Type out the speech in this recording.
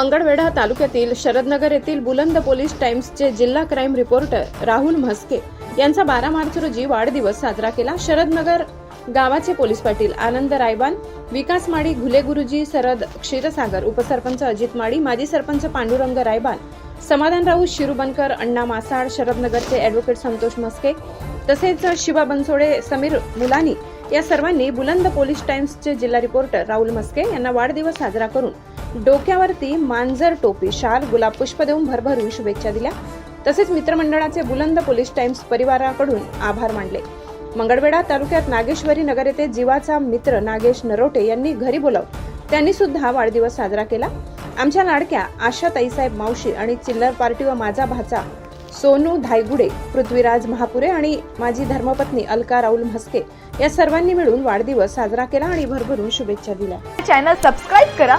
मंगळवेढा तालुक्यातील शरदनगर येथील बुलंद पोलीस टाइम्सचे जिल्हा क्राईम रिपोर्टर राहुल म्हस्के यांचा बारा मार्च रोजी वाढदिवस साजरा केला. शरदनगर गावाचे पोलीस पाटील आनंद रायबान विकास माडी घुले गुरुजी सरद क्षीरसागर उपसरपंच अजित माडी माजी सरपंच पांडुरंग रायबान समाधान राऊत शिरुबनकर अण्णा मासाळ शरदनगरचे अॅडव्होकेट संतोष मस्के तसेच शिवा बनसोडे समीर मुलानी या सर्वांनी बुलंद पोलीस टाइम्सचे जिल्हा रिपोर्टर राहुल मस्के यांना वाढदिवस साजरा करून डोक्यावरती मांजर टोपी शाल गुलाब पुष्प देऊन भरभरून शुभेच्छा दिल्या. तसेच मित्रमंडळाचे बुलंद पोलीस टाइम्स परिवाराकडून आभार मानले. मंगळवेढा तालुक्यात नागेश्वरी नगर येथे जीवाचा मित्र नागेश नरोटे यांनी घरी बोलावून त्यांनी सुद्धा वाढदिवस साजरा केला. आमच्या लाडक्या आशा ताईसाहेब मावशी आणि चिल्लर पार्टी व माझा भाचा सोनू धायगुडे पृथ्वीराज महापुरे आणि माझी धर्मपत्नी अलका राहुल म्हस्के या सर्वांनी मिळून वाढदिवस साजरा केला आणि भरभरून शुभेच्छा दिल्या. चॅनल सबस्क्राईब करा.